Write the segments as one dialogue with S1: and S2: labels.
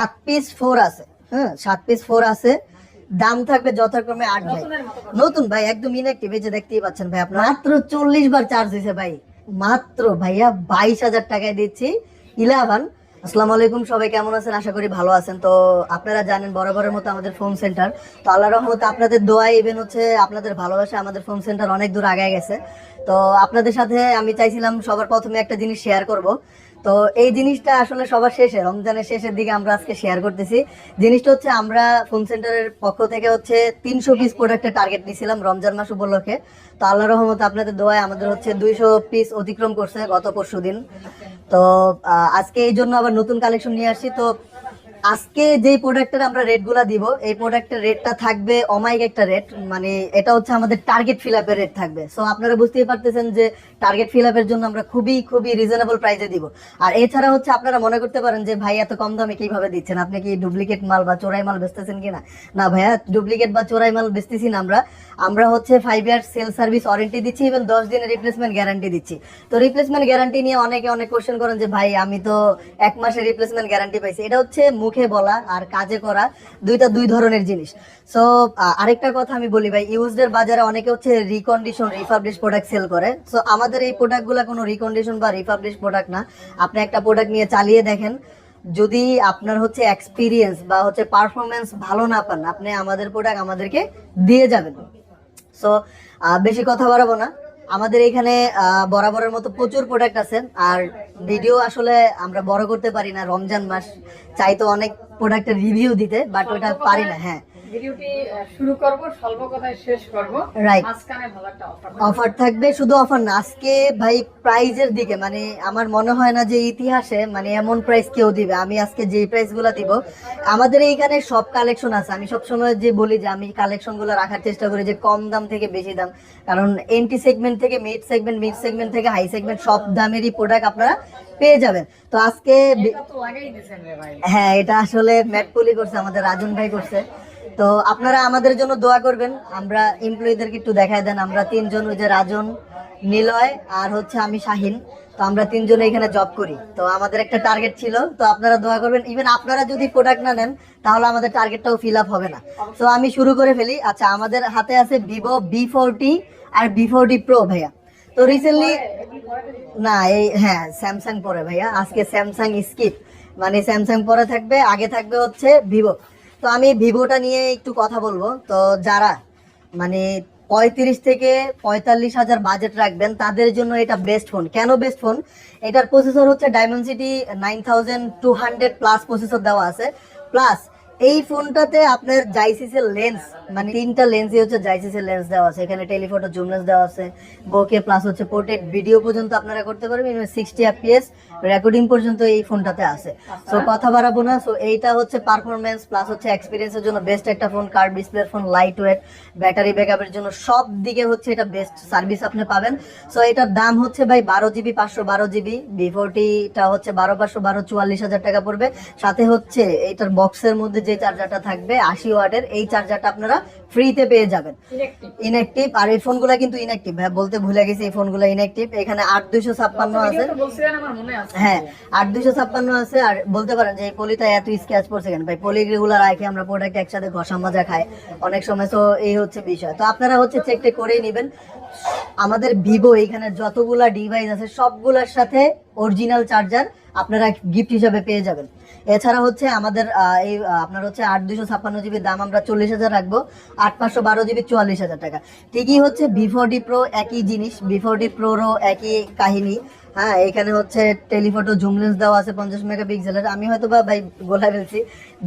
S1: সাত piece four আছে। হ্যাঁ সাত পিস ফোর আছে। দাম থাকবে যথাক্রমে আট ভাই। নতুন ভাই একদম ইনঅ্যাক্টিভ এই যে দেখতেই পাচ্ছেন ভাই আপনার। মাত্র চল্লিশ বার চার্জ দিছে ভাই। মাত্র ভাইয়া বাইশ হাজার টাকায় দিচ্ছি। ইলেভেন। আসসালামু আলাইকুম সবাই কেমন আছেন? আশা করি ভালো আছেন। তো আপনারা জানেন বরাবরের মতো আমাদের ফোন সেন্টার তো আল্লাহ রহমতে আপনাদের দোয়া ইভেন হচ্ছে আপনাদের ভালোবাসা আমাদের ফোন সেন্টার অনেক দূর আগায় গেছে। তো আপনাদের সাথে আমি চাইছিলাম সবার প্রথমে একটা জিনিস শেয়ার করব। তো এই জিনিসটা আসলে সবার শেষে, রমজানের শেষের দিকে আমরা আজকে শেয়ার করতেছি। জিনিসটা হচ্ছে আমরা ফোন সেন্টারের পক্ষ থেকে হচ্ছে তিনশো পিস প্রোডাক্টের টার্গেট নিয়েছিলাম রমজান মাস উপলক্ষে। তো আল্লাহ রহমত আপনাদের দোয়ায় আমাদের হচ্ছে দুইশো পিস অতিক্রম করছে গত পরশু দিন তো আজকে এই জন্য আবার নতুন কালেকশন নিয়ে আসছি। তো আজকে যে প্রোডাক্টের আমরা রেটগুলো দিব, এই প্রোডাক্টের রেটটা থাকবে অমাইক একটা রেট মানে এটা হচ্ছে আমাদের টার্গেট ফিল আপের রেট থাকবে। সো আপনারা বুঝতেই পারতেছেন যে টার্গেট ফিল আপের জন্য আমরা খুবই খুবই রিজনেবল প্রাইসে দিব। আর এছাড়া হচ্ছে আপনারা মনে করতে পারেন যে, ভাই, এত কম দামে কীভাবে দিচ্ছেন? আপনি কি ডুপ্লিকেট মাল বা চোরাই মাল বেচতেছেন কিনা? না, ভাইয়া ডুপ্লিকেট বা চোরাই মাল বেচতেছি না আমরা। আমরা হচ্ছে five year sale service warranty দিচ্ছি এবং দশ দিনের রিপ্লেসমেন্ট গ্যারান্টি দিচ্ছি। তো রিপ্লেসমেন্ট গ্যারান্টি নিয়ে অনেকে অনেক কোশ্চেন করেন যে, ভাই, আমি তো এক মাসের রিপ্লেসমেন্ট গ্যারান্টি পাইছি। এটা হচ্ছে মুখে বলা আর কাজে করা দুইটা দুই ধরনের জিনিস। সো আরেকটা কথা আমি বলি, ভাই ইউজডের বাজারে অনেকে হচ্ছে রিকন্ডিশন রিফাবলিশ প্রোডাক্ট সেল করে। সো আমাদের এই প্রোডাক্টগুলো কোনো রিকন্ডিশন বা রিফাবলিশ প্রোডাক্ট না। আপনি একটা প্রোডাক্ট নিয়ে চালিয়ে দেখেন, যদি আপনার হচ্ছে এক্সপিরিয়েন্স বা হচ্ছে পারফরমেন্স ভালো না পান, আপনি আমাদের প্রোডাক্ট আমাদেরকে দিয়ে যাবেন। সো বেশি কথা বাড়াবো না। আমাদের এখানে বরাবরের মতো প্রচুর প্রোডাক্ট আছে, আর ভিডিও আসলে আমরা বড় করতে পারি না রমজান মাস। চাই তো অনেক প্রোডাক্টের রিভিউ দিতে বাট ওটা পারি না হ্যাঁ।
S2: ভিডিওটি শুরু করব স্বল্প কথায় শেষ করব।
S1: Right.
S2: মাঝখানে ভালো একটা অফার
S1: অফার থাকবে শুধু অফার না আজকে ভাই প্রাইজের দিকে মানে আমার মনে হয় না যে ইতিহাসে মানে এমন প্রাইস কেউ দিবে। আমি আজকে যে প্রাইসগুলো দিব আমাদের এইখানে সব কালেকশন আছে। আমি সবসময় যে বলি যে আমি কালেকশনগুলো রাখার চেষ্টা করি যে কম দাম থেকে বেশি দাম। কারণ এন্টি সেগমেন্ট থেকে মিড সেগমেন্ট মিড সেগমেন্ট থেকে হাই সেগমেন্ট সব দামেরই প্রোডাক্ট আপনারা পেয়ে যাবেন। তো আজকে হ্যাঁ এটা আসলে ম্যাট পলি করছে আমাদের রাজন ভাই করছে। তো আপনারা আমাদের জন্য দোয়া করবেন। আমরা এমপ্লয়ীদেরকে একটু দেখায় দেন, আমরা তিনজন ওই যে রাজন, নিলয় আর হচ্ছে আমি শাহিন। তো আমরা তিনজন এখানে জব করি। তো আমাদের একটা টার্গেট ছিল, তো আপনারা দোয়া করবেন। ইভেন আপনারা যদি প্রোডাক্ট না নেন, তাহলে আমাদের টার্গেটটাও ফিল আপ হবে না। তো আমি শুরু করে ফেলি। আচ্ছা আমাদের হাতে আছে ভিভো বি ফোরটি আর বি ফোরটি প্রো ভাইয়া। তো রিসেন্টলি না, এই হ্যাঁ স্যামসাং পরে ভাইয়া। আজকে স্যামসাং স্কিপ মানে স্যামসাং পরে থাকবে, আগে থাকবে হচ্ছে ভিভো তো আমি ভিভোটা নিয়ে একটু কথা বলব। তো যারা মানে পঁয়ত্রিশ থেকে পঁয়তাল্লিশ হাজার বাজেট রাখবেন, তাদের জন্য এটা বেস্ট ফোন কেন বেস্ট ফোন এটার প্রসেসর হচ্ছে Dimensity nine thousand two hundred plus processor দেওয়া আছে। প্লাস এই ফোনটাতে আপনার জাইসিসের লেন্স মানে তিনটা লেন্সই হচ্ছে জাইসিসের লেন্স দেওয়া আছে। এখানে টেলিফোটো জুম লেন্স দেওয়া আছে। বোকে প্লাস হচ্ছে পোর্ট্রেট ভিডিও পর্যন্ত আপনারা করতে পারবেন। সিক্সটি এফপিএস রেকর্ডিং পর্যন্ত এই ফোনটাতে আছে। সো কথা বাড়াবো না। সো এইটা হচ্ছে পারফরমেন্স প্লাস হচ্ছে এক্সপিরিয়েন্সের জন্য বেস্ট একটা phone curved display phone lightweight battery ব্যাকআপের জন্য সব দিকে হচ্ছে এটা বেস্ট সার্ভিস আপনি পাবেন। সো এটার দাম হচ্ছে ভাই বারো জিবি পাঁচশো বারো জিবি ফোরটিটা হচ্ছে বারো পাঁচশো বারো চুয়াল্লিশ হাজার টাকা পড়বে। সাথে হচ্ছে এটার বক্সের মধ্যে যে চার্জারটা থাকবে আশি ওয়াটের এই চার্জারটা আপনারা ফ্রিতে পেয়ে যাবেন। ইনঅ্যাক্টিভ আর এই ফোনগুলো কিন্তু ইনঅ্যাক্টিভ হ্যাঁ বলতে ভুলে গেছি এই ফোনগুলো ইনঅ্যাক্টিভ এখানে আট দুইশো ছাপ্পান্ন আছে। হ্যাঁ আট দুইশো ছাপ্পান্ন আছে। আর বলতে পারেন যে এই পলিটা এত স্ক্যাচ পড়ছে কেন? ভাই পলি রেগুলার রাখে আমরা প্রোডাক্ট একসাথে ঘষা মাজা খাই। অনেক সময় তো এই হচ্ছে বিষয়। তো আপনারা হচ্ছে চেকটে করেই নেবেন। আমাদের ভিভো এখানে যতগুলা ডিভাইস আছে, সবগুলোর সাথে অরিজিনাল চার্জার আপনারা গিফট হিসাবে পেয়ে যাবেন। এছাড়া হচ্ছে আমাদের এই আপনার হচ্ছে আট দুশো ছাপ্পান্ন জিবির দাম আমরা চল্লিশ হাজার রাখব, আট পাঁচশো বারো জিবি চুয়াল্লিশ হাজার টাকা। ঠিকই হচ্ছে বিফোরডি প্রো একই জিনিস বিফোরডি প্রোরও একই কাহিনী। হ্যাঁ এখানে হচ্ছে টেলিফটো জুম লেন্স দেওয়া আছে পঞ্চাশ মেগাপিক্সেলের আমি হয়তো বা ভাই বলে ফেলছি।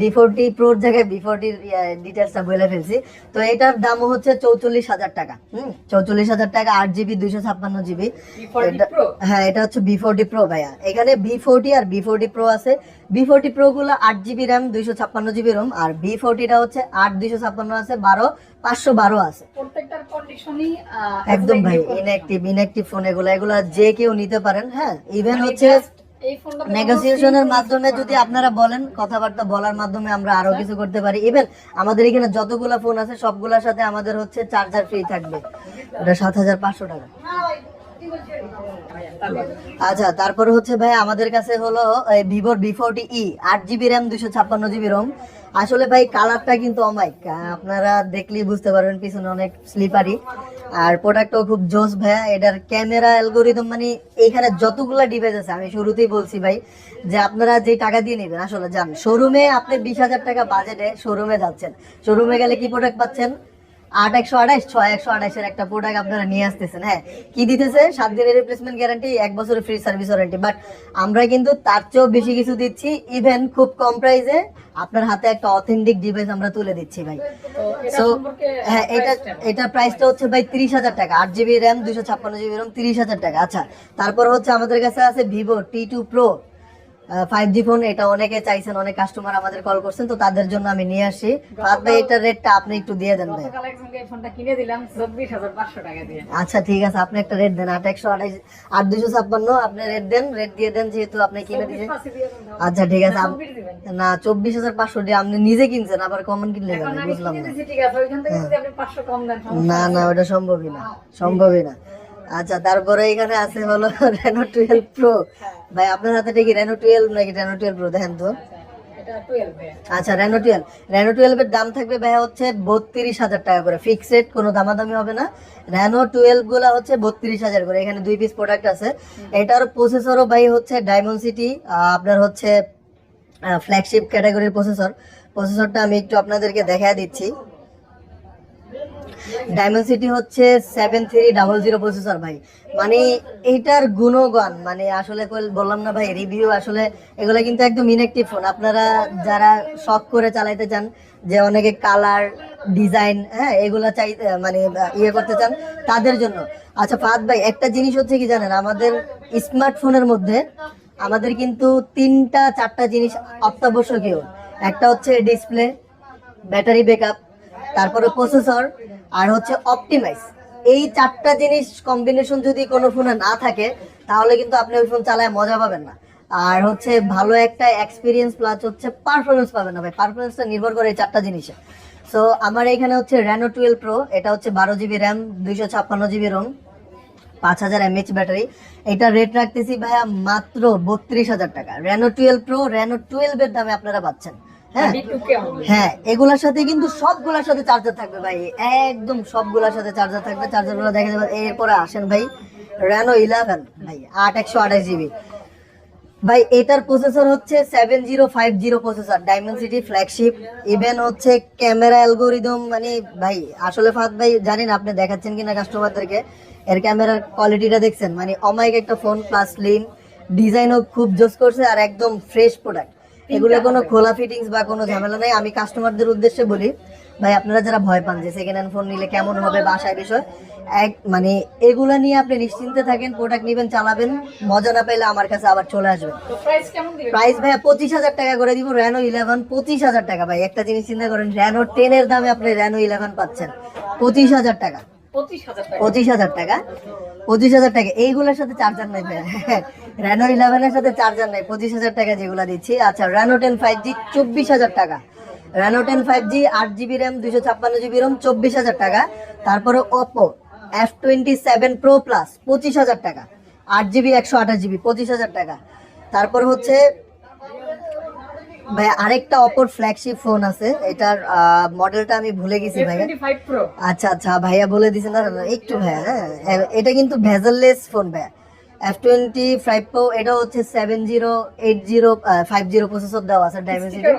S1: বিফোরটি প্রোর জায়গায় বিফোরটির ডিটেলসটা বলে ফেলছি। তো এটার দামও হচ্ছে চৌচল্লিশ হাজার টাকা। হুম? চৌচল্লিশ হাজার টাকা আট জিবি দুইশো ছাপ্পান্ন জিবি।
S2: B40
S1: হ্যাঁ এটা হচ্ছে বি ফোরটি প্রো ভাইয়া। এখানে বি ফোরটি আর বি ফোরটি প্রো আছে। বি ফোরটি প্রো গুলো আট জিবি র্যাম দুইশো ছাপ্পান্ন জিবি রোম আর বি ফোরটিটা হচ্ছে আট দুইশো ছাপ্পান্ন আছে বারো পাঁচশো বারো আছে। একদম ভাই ইনঅ্যাক্টিভ ইনঅ্যাক্টিভ ফোন এগুলো এগুলো যে কেউ নিতে পারেন হ্যাঁ? ইভেন হচ্ছে
S2: এই
S1: নেগোসিয়েশনের মাধ্যমে যদি আপনারা বলেন কথাবার্তা বলার মাধ্যমে আমরা আরও কিছু করতে পারি। ইভেন আমাদের এখানে যতগুলা ফোন আছে সবগুলোর সাথে আমাদের হচ্ছে চার্জার ফ্রি থাকবে। ওটা সাত হাজার পাঁচশো টাকা। আচ্ছা তারপরে হচ্ছে ভাই আমাদের কাছে হলো ভিভোর বি ফোরটি ই আট জিবি র্যাম দুশো ছাপ্পান্ন জিবি রোম আসলে ভাই কালারটা কিন্তু অমাইক আপনারা দেখলেই বুঝতে পারবেন পিছনে অনেক স্লিপারি আর প্রোডাক্টও খুব জোস ভাইয়া। এটার ক্যামেরা অ্যালগোরিদম মানে এখানে যতগুলো ডিভাইস আছে, আমি শুরুতেই বলছি ভাই, যে আপনারা যে টাকা দিয়ে নেবেন, আসলে যান শোরুমে আপনি বিশ হাজার টাকা বাজেটে শোরুমে যাচ্ছেন। শোরুমে গেলে কি প্রোডাক্ট পাচ্ছেন? আট একশো আঠাইশ ছয় একশো আঠাইশের একটা প্রোডাক্ট আপনারা নিয়ে আসতেছেন হ্যাঁ? কি দিতেছে? সাত দিনের রিপ্লেসমেন্ট গ্যারান্টি এক বছরের ফ্রি সার্ভিস ওয়ারেন্টি বাট আমরা কিন্তু তার চেয়েও বেশি কিছু দিচ্ছি ইভেন খুব কম প্রাইসে আপনার হাতে একটা অথেন্টিক ডিভাইস আমরা তুলে দিচ্ছি ভাই। সো হ্যাঁ এটা এটা প্রাইসটা হচ্ছে ভাই তিরিশ হাজার টাকা আট জিবি র্যাম দুশো ছাপ্পান্ন জিবি র্যাম তিরিশ হাজার টাকা। আচ্ছা তারপর হচ্ছে আমাদের কাছে আছে Vivo T two pro five G phone এটা অনেকে চাইছেন অনেক কাস্টমার আমাদের কল করছেন তো তাদের জন্য আমি নিয়ে আসি। ভাই এটার রেটটা আপনি একটু দিয়ে দেন ভাই।
S2: ফোনটা কিনে দিলাম চব্বিশ হাজার পাঁচশো টাকা দিয়ে।
S1: আচ্ছা ঠিক আছে আপনি একটা রেট দেন আট একশো আঠাইশ আট দুশো ছাপ্পান্ন আপনি রেট দেন রেট দিয়ে দেন যেহেতু আপনি কিনে
S2: তাহলে।
S1: আচ্ছা ঠিক আছে। না চব্বিশ হাজার পাঁচশো দিয়ে আপনি নিজে কিনছেন আবার কমন কিনলে বুঝলাম না।
S2: দেন সমস্যা
S1: না না ওটা সম্ভবই না সম্ভবই না। আচ্ছা তারপরে এখানে আছে হলো রেনো টুয়েলভ প্রো ভাই আপনার হাতে কি রেনো টুয়েলভ নাকি রেনো টুয়েলভ প্রো দেখেন তো। আচ্ছা রেনো টুয়েলভ রেনো টুয়েলভের দাম থাকবে ভাই হচ্ছে বত্রিশ হাজার টাকা করে। ফিক্সড কোনো দামাদামি হবে না। রেনো টুয়েলভগুলা হচ্ছে বত্রিশ হাজার করে। এখানে দুই পিস প্রোডাক্ট আছে। এটার প্রসেসরও ভাই হচ্ছে ডায়মন্ড সিটি আপনার হচ্ছে ফ্ল্যাগশিপ ক্যাটাগরির প্রসেসর প্রসেসরটা আমি একটু আপনাদেরকে দেখা দিচ্ছি। ডায়মন্ড হচ্ছে seven three double zero processor ভাই। মানে এইটার গুণগান মানে আসলে বললাম না ভাই রিভিউ আসলে এগুলো কিন্তু একদম ইনএক্টিভ ফোন আপনারা যারা শখ করে চালাইতে চান, যে অনেকে কালার ডিজাইন হ্যাঁ এগুলো চাই মানে ইয়ে করতে চান, তাদের জন্য। আচ্ছা ফাদ ভাই, একটা জিনিস হচ্ছে কি জানেন, আমাদের স্মার্টফোনের মধ্যে আমাদের কিন্তু তিনটা, চারটা জিনিস অত্যাবশ্যকীয়। একটা হচ্ছে ডিসপ্লে ব্যাটারি ব্যাকআপ তারপরে প্রসেসর আর হচ্ছে অপটিমাইজ এই চারটা জিনিস কম্বিনেশন যদি কোনো ফোনে না থাকে, তাহলে কিন্তু আপনি ওই ফোন চালায় মজা পাবেন না। আর হচ্ছে ভালো একটা এক্সপিরিয়েন্স প্লাস হচ্ছে পারফরমেন্স পাবেন না ভাই। পারফরমেন্সটা নির্ভর করে এই চারটা জিনিসে। সো আমার এখানে হচ্ছে র্যানো টুয়েলভ প্রো এটা হচ্ছে বারো জিবি র্যাম দুইশো ছাপ্পান্ন জিবি রোম পাঁচ হাজার এমএচ ব্যাটারি এটা রেট রাখতেছি ভাইয়া মাত্র বত্রিশ হাজার টাকা। র্যানো টুয়েলভ প্রো র্যানো টুয়েলভের দামে আপনারা পাচ্ছেন। হ্যাঁ। হ্যাঁ এগুলার সাথে কিন্তু সবগুলার সাথে চার্জার থাকবে ভাই। একদম সবগুলার সাথে চার্জার থাকবে। চার্জারগুলো দেখা যাবে। এরপরে আসেন ভাই র্যানো ইলেভেন ভাই আট একশো আঠাশ জিবি ভাই এটার প্রসেসর হচ্ছে seven zero five zero processor Dimensity flagship even হচ্ছে ক্যামেরা অ্যালগোরিদম মানে ভাই আসলে ফাদ ভাই জানেন আপনি দেখাচ্ছেন কিনা কাস্টমারদেরকে এর ক্যামেরার কোয়ালিটিটা দেখছেন? মানে অমাইক একটা ফোন প্লাস স্লিম ডিজাইনও খুব জোস করছে আর একদম ফ্রেশ প্রোডাক্ট এগুলো কোনো খোলা ফিটিংস বা কোনো ঝামেলা নাই। আমি কাস্টমারদের উদ্দেশ্যে বলি ভাই আপনারা যারা ভয় পান যে সেকেন্ড হ্যান্ড ফোন নিলে কেমন হবে বাসায় বিষয় এক মানে এগুলা নিয়ে আপনি নিশ্চিন্তে থাকেন প্রোডাক্ট নেবেন চালাবেন মজা না পেলে আমার কাছে আবার চলে আসবেন
S2: প্রাইস
S1: ভাইয়া পঁচিশ হাজার টাকা করে দিব র্যানো ইলেভেন পঁচিশ হাজার টাকা ভাই। একটা জিনিস চিন্তা করেন র্যানো টেন এর দামে আপনি র্যানো ইলেভেন পাচ্ছেন। পঁচিশ হাজার টাকা।
S2: পঁচিশ হাজার টাকা।
S1: পঁচিশ হাজার টাকা। এইগুলোর সাথে চার্জার নাই ভাইয়া। র্যানো ইলেভেনের সাথে চার্জার নেই পঁচিশ হাজার টাকা যেগুলো দিচ্ছি। আচ্ছা র্যানো টেন ফাইভ জি চব্বিশ হাজার টাকা। র্যানো টেন ফাইভ জি আট জিবি র্যাম দুশো ছাপ্পান্ন জিবি রোম চব্বিশ হাজার টাকা। তারপরে Oppo F twenty seven pro plus পঁচিশ হাজার টাকা। আট জিবি একশো আঠাশ জিবি পঁচিশ হাজার টাকা। তারপর হচ্ছে ভাই আরেকটা অপর ফ্ল্যাগশিপ ফোন আছে। এটার মডেলটা আমি ভুলে গেছি ভাইয়া। আচ্ছা আচ্ছা ভাইয়া বলে দিয়েছেন না না, একটু ভাইয়া হ্যাঁ। এটা কিন্তু ভেজাললেস ফোন ভাইয়া। এফ টোয়েন্টি ফাইভ প্রো এটা হচ্ছে seven zero eight zero five zero processor দেওয়া আছে ডাইমেনসিটি।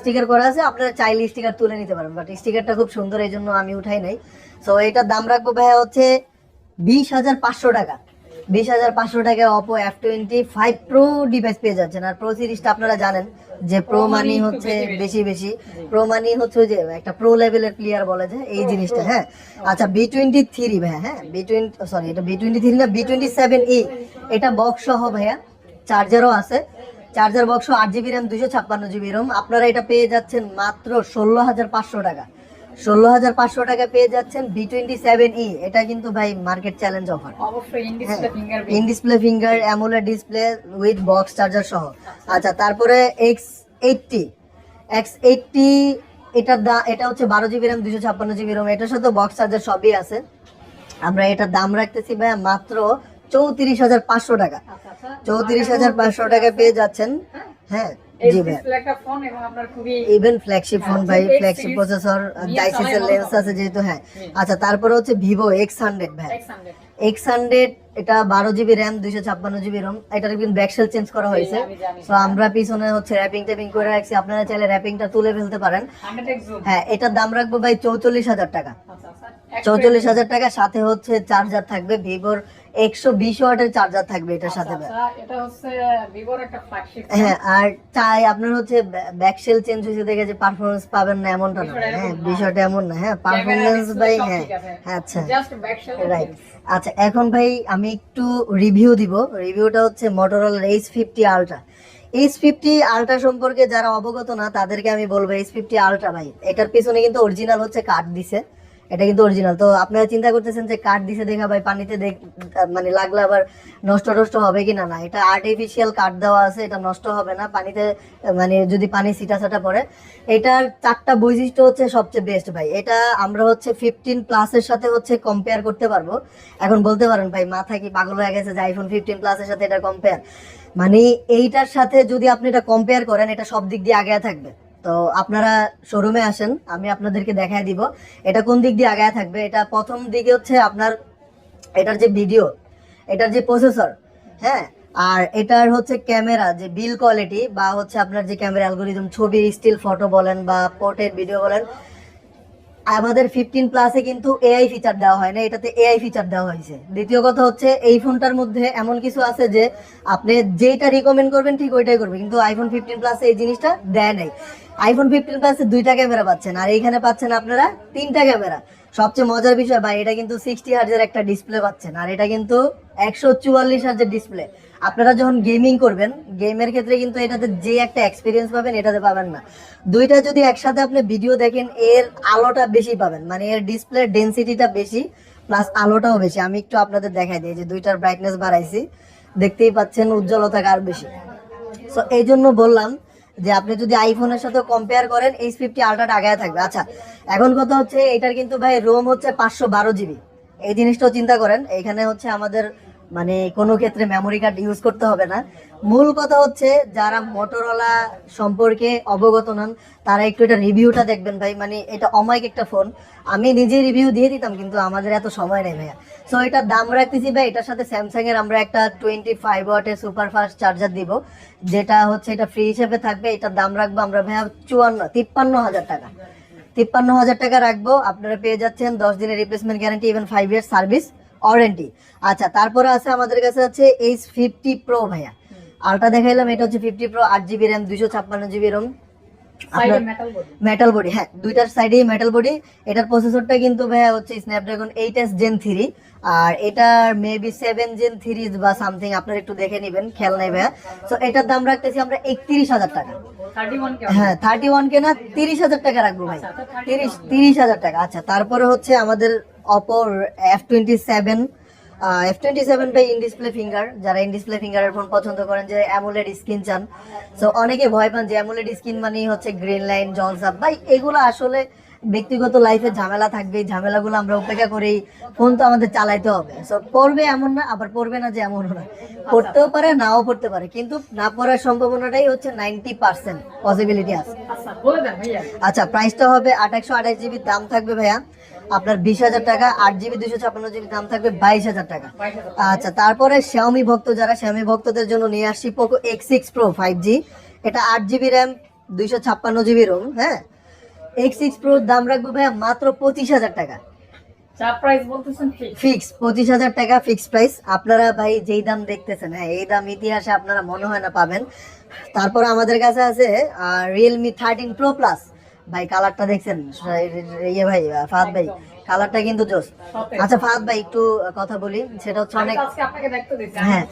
S1: স্টিকার করা আছে। আপনারা চাইলে স্টিকার তুলে নিতে পারেন বাট স্টিকারটা খুব সুন্দর এই জন্য আমি উঠাই নাই। সো এটার দাম রাখব ভাইয়া হচ্ছে বিশ হাজার পাঁচশো টাকা। বিশ হাজার পাঁচশো টাকা Oppo F twenty five pro device পেয়ে যাচ্ছেন। আর প্রো সিরিজটা আপনারা জানেন যে প্রো মানি হচ্ছে
S2: বেশি
S1: বেশি। বেশি প্রো মানি হচ্ছে যে একটা প্রো লেভেলের প্লেয়ার বলে যে এই জিনিসটা হ্যাঁ। আচ্ছা বি টোয়েন্টি থ্রি ভাইয়া হ্যাঁ। বি টোয়েন্টি সরি এটা বি টোয়েন্টি থ্রি না বি টোয়েন্টি সেভেন ই এটা বক্স সহ ভাইয়া চার্জারও আছে। চার্জার বক্স আট জিবি র্যাম দুশো ছাপ্পান্ন জিবি রোম আপনারা এটা পেয়ে যাচ্ছেন মাত্র ষোলো হাজার পাঁচশো টাকা। ষোলো হাজার পাঁচশো টাকা পেয়ে যাচ্ছেন বি টোয়েন্টি সেভেন ই। এটা কিন্তু ভাই মার্কেট চ্যালেঞ্জ অফার
S2: ইন
S1: হ্যাঁ।
S2: Display finger
S1: in display finger AMOLED display with box charger সহ। আচ্ছা তারপরে এক্স এইটটি এক্স এইটটি এটার দা এটা হচ্ছে বারো জিবি র্যাম দুশো ছাপ্পান্ন জিবি রোম এটার সাথে বক্স চার্জার সবই আছে। আমরা এটার দাম রাখতেছি ভাই মাত্র চৌত্রিশ হাজার পাঁচশো টাকা।
S2: আচ্ছা আচ্ছা।
S1: চৌত্রিশ হাজার পাঁচশো টাকা পেয়ে যাচ্ছেন। হ্যাঁ ইভেন ফ্ল্যাগশিপ ফোন ভাই
S2: হ্যাঁ,
S1: ফ্ল্যাগশিপ প্রসেসর ডাইসিসের লেন্স আছে যেহেতু হ্যাঁ। আচ্ছা তারপরে হচ্ছে ভিভো এক্স হান্ড্রেড ভাই এক্স হান্ড্রেড এটা বারো জিবি র্যাম দুইশো ছাপ্পান্ন জিবি রোম এটার কিন্তু ব্যাকসেল চেঞ্জ করা হয়েছে। তো আমরা পিছনে হচ্ছে র্যাপিং ট্যাপিং করে রাখছি। আপনারা চাইলে র্যাপিংটা তুলে ফেলতে পারেন। হ্যাঁ এটার দাম রাখব ভাই চৌচল্লিশ হাজার টাকা।
S2: আচ্ছা আচ্ছা।
S1: চৌচল্লিশ হাজার টাকা সাথে হচ্ছে চার্জার থাকবে ভিভোর একশো বিশ ওয়াটের চার্জার থাকবে এটার সাথে।
S2: আচ্ছা, এটা হচ্ছে ভিভোর একটা ফ্ল্যাগশিপ
S1: হ্যাঁ আর চাই আপনার হচ্ছে ব্যাকসেল চেঞ্জ হয়েছে দেখে যে পারফরমেন্স পাবেন না এমনটা না। হ্যাঁ বিষয়টা এমন না। হ্যাঁ পারফরমেন্স ভাই হ্যাঁ আচ্ছা।
S2: ব্যাক শেল
S1: রাইট আচ্ছা এখন ভাই আমি একটু রিভিউ দিব। রিভিউটা হচ্ছে মোটরোলার Edge fifty Ultra Edge fifty Ultra সম্পর্কে যারা অবগত না তাদেরকে আমি বলব এইচ ফিফটি আলট্রা ভাই। এটার পিছনে কিন্তু অরিজিনাল হচ্ছে কাঠ দিছে। এটা কিন্তু অরিজিনাল তো আপনারা চিন্তা করতেছেন যে কাঠ দিছে দেখা ভাই পানিতে দেখ মানে লাগলে আবার নষ্ট টষ্ট হবে কিনা না? এটা আর্টিফিশিয়াল কাঠ দেওয়া আছে, এটা নষ্ট হবে না। পানিতে মানে যদি পানি সাটা পড়ে, এটার চারটা বৈশিষ্ট্য হচ্ছে সবচেয়ে বেস্ট ভাই। এটা আমরা হচ্ছে ফিফটিন প্লাসের সাথে হচ্ছে কম্পেয়ার করতে পারব। এখন বলতে পারেন ভাই, মাথা কি পাগল হয়ে গেছে যে আইফোন ফিফটিন প্লাসের সাথে এটা কম্পেয়ার মানে এইটার সাথে যদি আপনি এটা কম্পেয়ার করেন, এটা সব দিক দিয়ে আগে থাকবে। তো আপনারা শোরুমে আসেন, আমি আপনাদেরকে দেখায় দিব। এটা কোন দিক দিয়ে আগায় থাকবে? এটা প্রথম দিকে হচ্ছে আপনার, এটার যে ভিডিও এটার যে প্রসেসর হ্যাঁ? আর এটার হচ্ছে ক্যামেরা যে বিল কোয়ালিটি বা হচ্ছে আপনার যে ক্যামেরা অ্যালগোরিদম ছবি স্টিল ফটো বলেন বা পোর্ট্রেট ভিডিও বলেন আমাদের ফিফটিন প্লাসে কিন্তু এআই ফিচার দেওয়া হয় না, এটাতে এআই ফিচার দেওয়া হয়েছে। দ্বিতীয় কথা হচ্ছে, এই ফোনটার মধ্যে এমন কিছু আছে যে, আপনি যেটা রিকমেন্ড করবেন, ঠিক ওইটাই করবে। কিন্তু আইফোন ফিফটিন প্লাসে এই জিনিসটা দেয় নাই। আইফোন ফিফটিন প্লাসে দুইটা ক্যামেরা পাচ্ছেন, আর এইখানে পাচ্ছেন আপনারা তিনটা ক্যামেরা সবচেয়ে মজার বিষয়, ভাই, এটা কিন্তু সিক্সটি হার্জের একটা ডিসপ্লে পাচ্ছেন, আর এটা কিন্তু একশো চুয়াল্লিশ হার্জের ডিসপ্লে আপনারা যখন গেমিং করবেন গেমের ক্ষেত্রে কিন্তু এটাতে যে একটা এক্সপিরিয়েন্স পাবেন, এটাতে পাবেন না। দুইটা যদি একসাথে আপনি ভিডিও দেখেন, এর আলোটা বেশি পাবেন। মানে এর ডিসপ্লে ডেন্সিটিটা বেশি প্লাস আলোটাও বেশি। আমি একটু আপনাদের দেখাই দিই যে দুইটার ব্রাইটনেস বাড়াইছি, দেখতেই পাচ্ছেন উজ্জ্বলতা কার বেশি। সো এই জন্য বললাম যে আপনি যদি আইফোনের সাথে কম্পেয়ার করেন এইচ ফিফটি আলট্রাটা আগে থাকবে। আচ্ছা এখন কথা হচ্ছে, এটার কিন্তু ভাই রোম হচ্ছে পাঁচশো বারো জিবি এই জিনিসটাও চিন্তা করেন, এখানে হচ্ছে আমাদের মানে কোনো ক্ষেত্রে মেমোরি কার্ড ইউজ করতে হবে না। মূল কথা হচ্ছে, যারা মোটরওয়ালা সম্পর্কে অবগত নন, তারা একটু এটা রিভিউটা দেখবেন ভাই। মানে এটা অমায়িক একটা ফোন আমি নিজে রিভিউ দিয়ে দিতাম, কিন্তু আমাদের এত সময় নেই ভাইয়া। সো এটার দাম রাখতেছি ভাই। এটার সাথে স্যামসাং এর আমরা একটা টোয়েন্টি ফাইভ ওয়াটের সুপার ফাস্ট চার্জার দিব, যেটা হচ্ছে এটা ফ্রি হিসেবে থাকবে। এটার দাম রাখব আমরা ভাইয়া চুয়ান্ন, তিপ্পান্ন হাজার টাকা। তিপ্পান্ন হাজার টাকা রাখব। আপনারা পেয়ে যাচ্ছেন দশ দিনের replacement guarantee even five year service warranty আচ্ছা তারপরে আছে আমাদের কাছে আছে এইচ ফিফটি প্রো ভাইয়া। আলটা দেখাইলাম এটা হচ্ছে ফিফটি প্রো আট জিবি র্যাম দুশো ছাপ্পান্ন জিবি রোম
S2: মেটাল বডি
S1: হ্যাঁ দুইটার সাইডেই মেটাল বডি এটার প্রসেসরটা কিন্তু ভাইয়া হচ্ছে Snapdragon eight S Gen three আর এটার মেবি সেভেন জেন থ্রি বা সামথিং আপনারা একটু দেখে নেবেন খেয়াল নেই ভাইয়া। তো এটার দাম রাখতেছি আমরা একত্রিশ হাজার টাকা। হ্যাঁ থার্টি ওয়ান কে না তিরিশ হাজার টাকা রাখব ভাই। তিরিশ তিরিশ হাজার টাকা। আচ্ছা তারপরে হচ্ছে আমাদের Oppo F twenty seven F twenty seven by in display finger যারা ইন ডিসপ্লে ফিঙ্গারের ফোন পছন্দ করেন যে অ্যামোলেড স্ক্রিন চান। সো অনেকে ভয় পান যে অ্যামোলেড স্ক্রিন মানেই হচ্ছে গ্রিন লাইন ভাই এগুলো আসলে ব্যক্তিগত লাইফে ঝামেলা থাকবে এই ঝামেলাগুলো আমরা উপেক্ষা করেই ফোন তো আমাদের চালাইতে হবে। সো পড়বে এমন না আবার পড়বে না যে এমনও না। পড়তেও পারে নাও পড়তে পারে কিন্তু না পড়ার সম্ভাবনাটাই হচ্ছে নাইনটি পার্সেন্ট পসিবিলিটি আছে।
S2: আচ্ছা দেন
S1: আচ্ছা প্রাইসটা হবে আঠাশশো আঠাশ জিবি দাম থাকবে ভাইয়া আপনার বিশ হাজার টাকা আট জিবি দুশো ছাপ্পান্ন জিবি দাম থাকবে বাইশ হাজার টাকা। আচ্ছা তারপরে শ্যাওমি ভক্ত যারা শ্যাওমি ভক্তদের জন্য নিয়ে আসছি Poco X six pro five G এটা আট জিবি র্যাম দুইশো ছাপ্পান্ন জিবি রোম হ্যাঁ? এক্স সিক্স প্রোর দাম রাখব ভাইয়া মাত্র পঁচিশ হাজার টাকা। ফিক্স পঁচিশ হাজার টাকা ফিক্স প্রাইস আপনারা ভাই যেই দাম দেখতেছেন হ্যাঁ এই দাম ইতিহাসে আপনারা মনে হয় না পাবেন। তারপর আমাদের কাছে আছে রিয়েলমি থার্টিন প্রো প্লাস ভাই কালারটা দেখছেন? ইয়ে ভাই ফাহাদ ভাই কালারটা কিন্তু জোস। আচ্ছা ফাহাদ ভাই একটু কথা বলি। সেটা হচ্ছে অনেক হ্যাঁ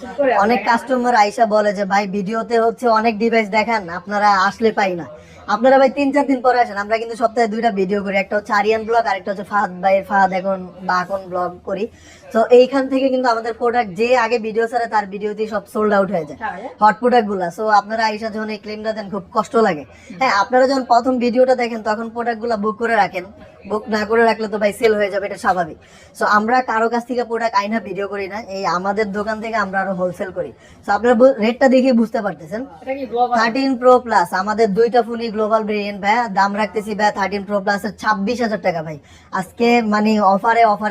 S1: অনেক কাস্টমার আইসা বলে যে ভাই ভিডিওতে হচ্ছে অনেক ডিভাইস দেখান আপনারা আসলে পাই না। আপনারা ভাই তিন চার দিন পরে আসেন আমরা কিন্তু সপ্তাহে দুইটা ভিডিও করি। একটা হচ্ছে আরিয়ান ব্লগ আর একটা হচ্ছে ফাহাদ ভাইয়ের ফাহাদ এখন বা এখন ব্লগ করি। তো এইখান থেকে কিন্তু আমাদের প্রোডাক্ট যে আগে ভিডিও ছাড়ে তার ভিডিওতেই সব সোল্ড আউট হয়ে যায়।
S2: হ্যাঁ।
S1: হট প্রোডাক্টগুলা। সো আপনারা আইসা যখন এই ক্লেমটা দেন খুব কষ্ট লাগে। হ্যাঁ আপনারা যখন প্রথম ভিডিওটা দেখেন তখন প্রোডাক্টগুলা বুক করে রাখেন। বুক না করে রাখলে তো ভাই সেল হয়ে যাবে এটা স্বাভাবিক। সো আমরা কারও কাছ থেকে প্রোডাক্ট আইনা ভিডিও করি না এই আমাদের দোকান থেকে আমরা আরও হোলসেল করি। সো আপনারা রেটটা দেখে বুঝতে পারতেছেন।
S2: এটা কি গ্লোবাল
S1: থার্টিন প্রো প্লাস আমাদের দুইটা ফোনই গ্লোবাল ভেরিয়েন্ট ভাই দাম রাখতেছি ভাই থার্টিন প্রো প্লাস এর ছাব্বিশ হাজার টাকা ভাই। আজকে মানে অফারে অফারে